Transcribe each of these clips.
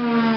Yeah.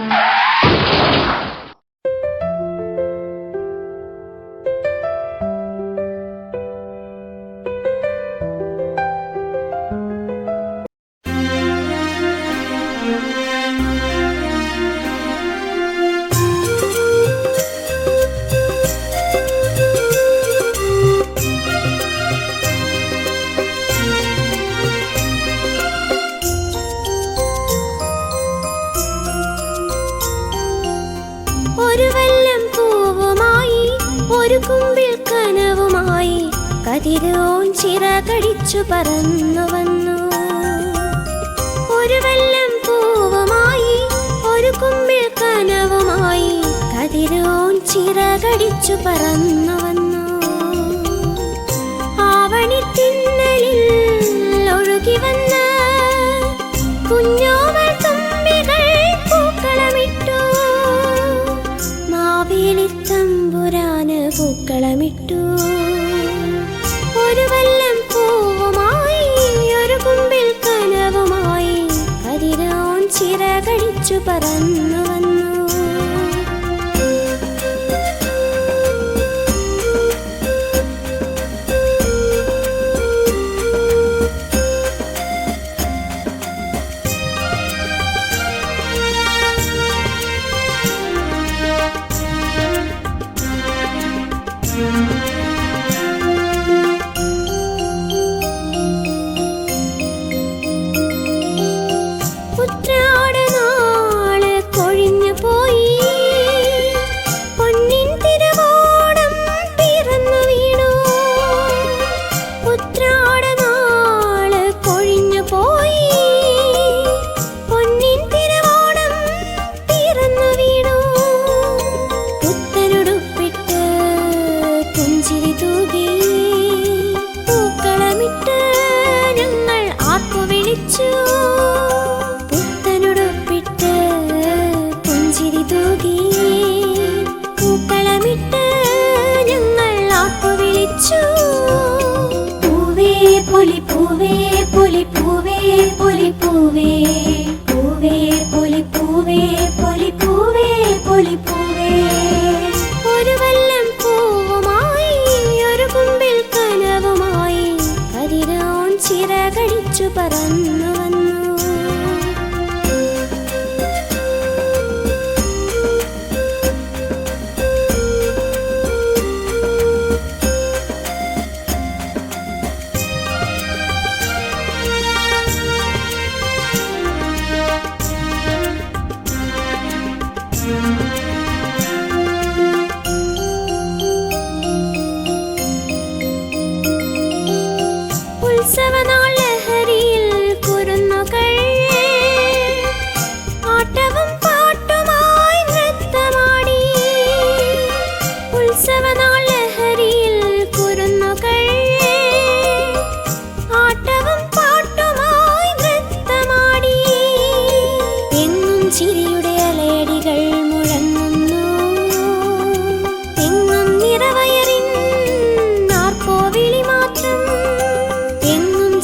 ഒരു കുമ്പിൽ കനവുമായി കതിരോൻ ചിറകടിച്ചു പറന്നു വന്നു. ഒരു വല്ലം പൂവുമായി ഒരു കുമ്പിൽ കനവുമായി കതിരോൻ ചിറകടിച്ചു പറന്നു വന്നു. പൂക്കളമിട്ടു ഒരു വല്ലം പൂവുമായി ഒരു കുമ്പിൽ കനവുമായി കതിരോൻ ചിറകടിച്ചു പറന്നു വന്നു വിളിച്ചു. പൂവേ പൊലി പൂവേ പൊലി പൂവേ പൊലി പൂവേ. പൂവേ പൂവേ പൂവേ പൂവേ. ഒരു വല്ലം പൂവുമായി ഒരു കുമ്പിൽ കനവുമായി കതിരോൻ ചിറകടിച്ചു പറന്നു.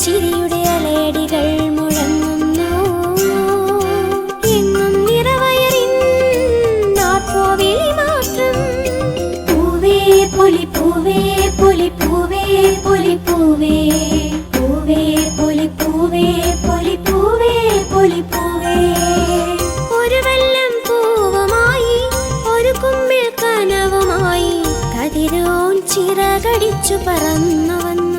ചിരിയുടെ അലയടികൾ മുഴങ്ങുന്നു. എങ്ങും നിറവയറിൻ നാർക്കോവിളി മാത്രം. പൂവേ പൊലി പൂവേ പൊലി പൂവേ പൊലി പൂവേ പൂവേ പൊലി പൂവേ പൊലി പൂവേ പൊലി പൂവേ ഒരു വെള്ളം പൂവുമായി ഒരു കുമ്പിൽ കനവുമായി കതിരോൻ ചിറകടിച്ചു പറന്നു വന്നു